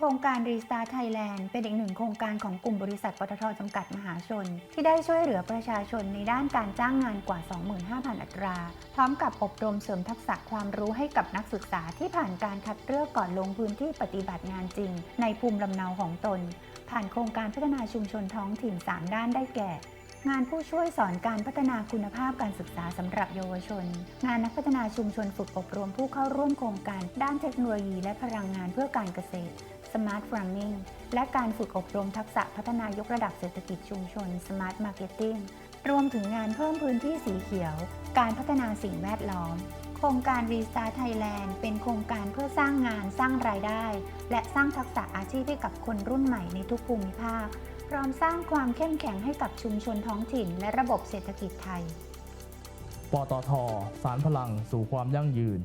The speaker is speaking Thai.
ครงการ Restart Thailand เป็นอีกหนึ่งโครงการของกลุ่มบริษัทปตทจำกัดมหาชน ที่ได้ช่วยเหลือประชาชนในด้านการจ้างงานกว่า 25,000 อัตรา พร้อมกับอบรมเสริมทักษะความรู้ให้กับนักศึกษาที่ผ่านการคัดเลือกก่อนลงพื้นที่ปฏิบัติงานจริง ในภูมิลำเนาของตน ผ่านโครงการพัฒนาชุมชนท้องถิ่น 3 ด้านได้แก่ งานผู้ช่วยสอนการพัฒนาคุณภาพการศึกษาสำหรับเยาวชน งานนักพัฒนาชุมชนฝึกอบรมผู้เข้าร่วมโครงการ ด้านเทคโนโลยีและพลังงานเพื่อการเกษตร Smart Farming และการฝึกอบรมทักษะพัฒนายกระดับเศรษฐกิจชุมชน Smart Marketing รวมถึงงานเพิ่มพื้นที่สีเขียว การพัฒนาสิ่งแวดล้อม โครงการ Restart Thailand เป็นโครงการเพื่อสร้างงานสร้างรายได้ และสร้างทักษะอาชีพให้กับคนรุ่นใหม่ในทุกภูมิภาค พร้อมสร้างความเข้มแข็งให้กับชุมชนท้องถิ่น และระบบเศรษฐกิจไทย ปตท สารพลังสู่ความยั่งยืน